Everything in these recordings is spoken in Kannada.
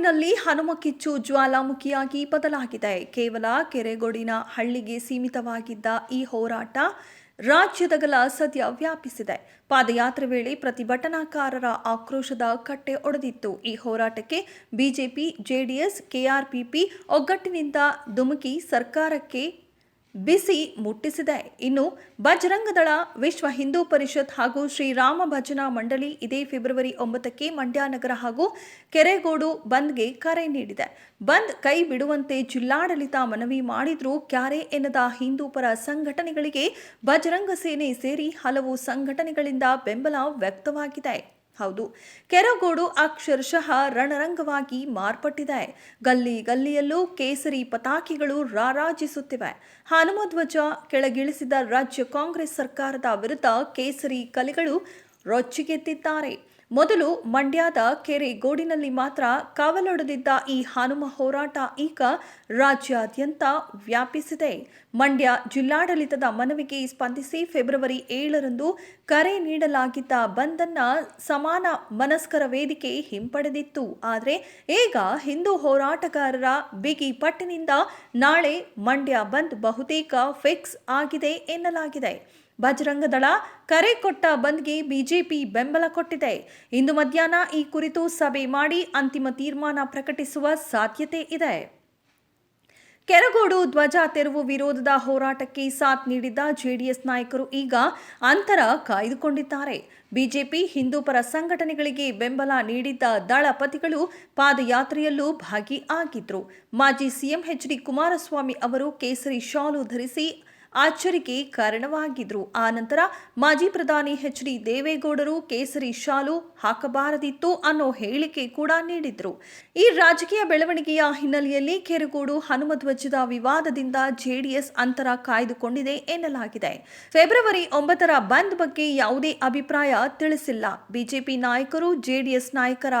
ಕೆರೆಗೋಡಿನಲ್ಲಿ ಹನುಮ ಕಿಚ್ಚು ಜ್ವಾಲಾಮುಖಿಯಾಗಿ ಬದಲಾಗಿದೆ. ಕೇವಲ ಕೆರೆಗೋಡಿನ ಹಳ್ಳಿಗೆ ಸೀಮಿತವಾಗಿದ್ದ ಈ ಹೋರಾಟ ರಾಜ್ಯದಗಲ ಸದ್ಯ ವ್ಯಾಪಿಸಿದೆ. ಪಾದಯಾತ್ರೆ ವೇಳೆ ಪ್ರತಿಭಟನಾಕಾರರ ಆಕ್ರೋಶದ ಕಟ್ಟೆ ಒಡೆದಿತ್ತು. ಈ ಹೋರಾಟಕ್ಕೆ ಬಿಜೆಪಿ, ಜೆಡಿಎಸ್, ಕೆಆರ್ಪಿಪಿ ಒಗ್ಗಟ್ಟಿನಿಂದ ಧುಮುಕಿ ಸರ್ಕಾರಕ್ಕೆ ಬಿಸಿ ಮುಟ್ಟಿಸಿದೆ. ಇನ್ನು ಬಜರಂಗದಳ ವಿಶ್ವ ಹಿಂದೂ ಪರಿಷತ್ ಹಾಗೂ ಶ್ರೀರಾಮ ಭಜನಾ ಮಂಡಳಿ ಇದೇ ಫೆಬ್ರವರಿ ಒಂಬತ್ತಕ್ಕೆ ಮಂಡ್ಯ ನಗರ ಹಾಗೂ ಕೆರೆಗೋಡು ಬಂದ್ಗೆ ಕರೆ ನೀಡಿದೆ. ಬಂದ್ ಕೈ ಬಿಡುವಂತೆ ಜಿಲ್ಲಾಡಳಿತ ಮನವಿ ಮಾಡಿದ್ರೂ ಕ್ಯಾರೆ ಎನ್ನದ ಹಿಂದೂ ಪರ ಸಂಘಟನೆಗಳಿಗೆ ಬಜರಂಗ ಸೇನೆ ಸೇರಿ ಹಲವು ಸಂಘಟನೆಗಳಿಂದ ಬೆಂಬಲ ವ್ಯಕ್ತವಾಗಿದೆ. ಹೌದು. ಕೆರಗೋಡು ಅಕ್ಷರಶಃ ರಣರಂಗವಾಗಿ ಮಾರ್ಪಟ್ಟಿದೆ. ಗಲ್ಲಿ ಗಲ್ಲಿಯಲ್ಲೂ ಕೇಸರಿ ಪತಾಕಿಗಳು ರಾರಾಜಿಸುತ್ತಿವೆ. ಹನುಮಧ್ವಜ ಕೆಳಗಿಳಿಸಿದ ರಾಜ್ಯ ಕಾಂಗ್ರೆಸ್ ಸರ್ಕಾರದ ವಿರುದ್ಧ ಕೇಸರಿ ಕಲಿಗಳು ರೊಚ್ಚಿಗೆದ್ದಿದ್ದಾರೆ ಮೊದಲು ಮಂಡ್ಯದ ಕೆರೆ ಗೋಡಿನಲ್ಲಿ ಮಾತ್ರ ಕಾವಲೊಡೆದಿದ್ದ ಈ ಹನುಮ ಹೋರಾಟ ಈಗ ರಾಜ್ಯಾದ್ಯಂತ ವ್ಯಾಪಿಸಿದೆ. ಮಂಡ್ಯ ಜಿಲ್ಲಾಡಳಿತದ ಮನವಿಗೆ ಸ್ಪಂದಿಸಿ ಫೆಬ್ರವರಿ ಏಳರಂದು ಕರೆ ನೀಡಲಾಗಿದ್ದ ಬಂದನ್ನ ಸಮಾನ ಮನಸ್ಕರ ವೇದಿಕೆ ಹಿಂಪಡೆದಿತ್ತು. ಆದರೆ ಈಗ ಹಿಂದೂ ಹೋರಾಟಗಾರರ ಬಿಗಿ ಪಟ್ಟಿನಿಂದ ನಾಳೆ ಮಂಡ್ಯ ಬಂದ್ ಬಹುತೇಕ ಫಿಕ್ಸ್ ಆಗಿದೆ ಎನ್ನಲಾಗಿದೆ. ಬಜರಂಗದಳ ಕರೆ ಕೊಟ್ಟ ಬಂದ್ಗೆ ಬಿಜೆಪಿ ಬೆಂಬಲ ಕೊಟ್ಟಿದೆ. ಇಂದು ಮಧ್ಯಾಹ್ನ ಈ ಕುರಿತು ಸಭೆ ಮಾಡಿ ಅಂತಿಮ ತೀರ್ಮಾನ ಪ್ರಕಟಿಸುವ ಸಾಧ್ಯತೆ ಇದೆ. ಕೆರಗೋಡು ಧ್ವಜ ತೆರವು ವಿರೋಧದ ಹೋರಾಟಕ್ಕೆ ಸಾಥ್ ನೀಡಿದ್ದ ಜೆಡಿಎಸ್ ನಾಯಕರು ಈಗ ಅಂತರ ಕಾಯ್ದುಕೊಂಡಿದ್ದಾರೆ. ಬಿಜೆಪಿ ಹಿಂದೂಪರ ಸಂಘಟನೆಗಳಿಗೆ ಬೆಂಬಲ ನೀಡಿದ್ದ ದಳಪತಿಗಳು ಪಾದಯಾತ್ರೆಯಲ್ಲೂ ಭಾಗಿಯಾಗಿದ್ರು. ಮಾಜಿ ಸಿಎಂ ಎಚ್ ಡಿ ಕುಮಾರಸ್ವಾಮಿ ಅವರು ಕೇಸರಿ ಶಾಲು ಧರಿಸಿ ಅಚ್ಚರಿಗೆ ಕಾರಣವಾಗಿದ್ರು. ಆ ನಂತರ ಮಾಜಿ ಪ್ರಧಾನಿ ಎಚ್ ಡಿ ದೇವೇಗೌಡರು ಕೇಸರಿ ಶಾಲು ಹಾಕಬಾರದಿತ್ತು ಅನ್ನೋ ಹೇಳಿಕೆ ಕೂಡ ನೀಡಿದ್ರು. ಈ ರಾಜಕೀಯ ಬೆಳವಣಿಗೆಯ ಹಿನ್ನೆಲೆಯಲ್ಲಿ ಕೆರಗೋಡು ಹನುಮಧ್ವಜದ ವಿವಾದದಿಂದ ಜೆಡಿಎಸ್ ಅಂತರ ಕಾಯ್ದುಕೊಂಡಿದೆ ಎನ್ನಲಾಗಿದೆ. ಫೆಬ್ರವರಿ ಒಂಬತ್ತರ ಬಂದ್ ಬಗ್ಗೆ ಯಾವುದೇ ಅಭಿಪ್ರಾಯ ತಿಳಿಸಿಲ್ಲ. ಬಿಜೆಪಿ ನಾಯಕರು ಜೆಡಿಎಸ್ ನಾಯಕರ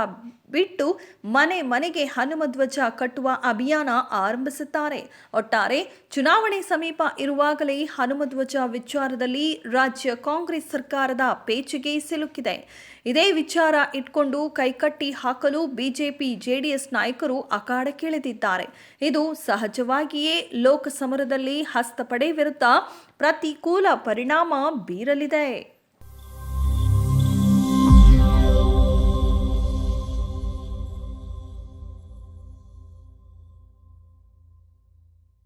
ಬಿಟ್ಟು ಮನೆ ಮನೆಗೆ ಹನುಮಧ್ವಜ ಕಟ್ಟುವ ಅಭಿಯಾನ ಆರಂಭಿಸುತ್ತಾರೆ. ಒಟ್ಟಾರೆ ಚುನಾವಣೆ ಸಮೀಪ ಇರುವಾಗಲೇ ಹನುಮಧ್ವಜ ವಿಚಾರದಲ್ಲಿ ರಾಜ್ಯ ಕಾಂಗ್ರೆಸ್ ಸರ್ಕಾರದ ಪೇಚಿಗೆ ಸಿಲುಕಿದೆ. ಇದೇ ವಿಚಾರ ಇಟ್ಕೊಂಡು ಕೈಕಟ್ಟಿ ಹಾಕಲು ಬಿಜೆಪಿ ಜೆಡಿಎಸ್ ನಾಯಕರು ಅಖಾಡಕ್ಕಿಳಿದಿದ್ದಾರೆ ಇದು ಸಹಜವಾಗಿಯೇ ಲೋಕಸಮರದಲ್ಲಿ ಹಸ್ತಪಡೆ ವಿರುದ್ಧ ಪ್ರತಿಕೂಲ ಪರಿಣಾಮ ಬೀರಲಿದೆ.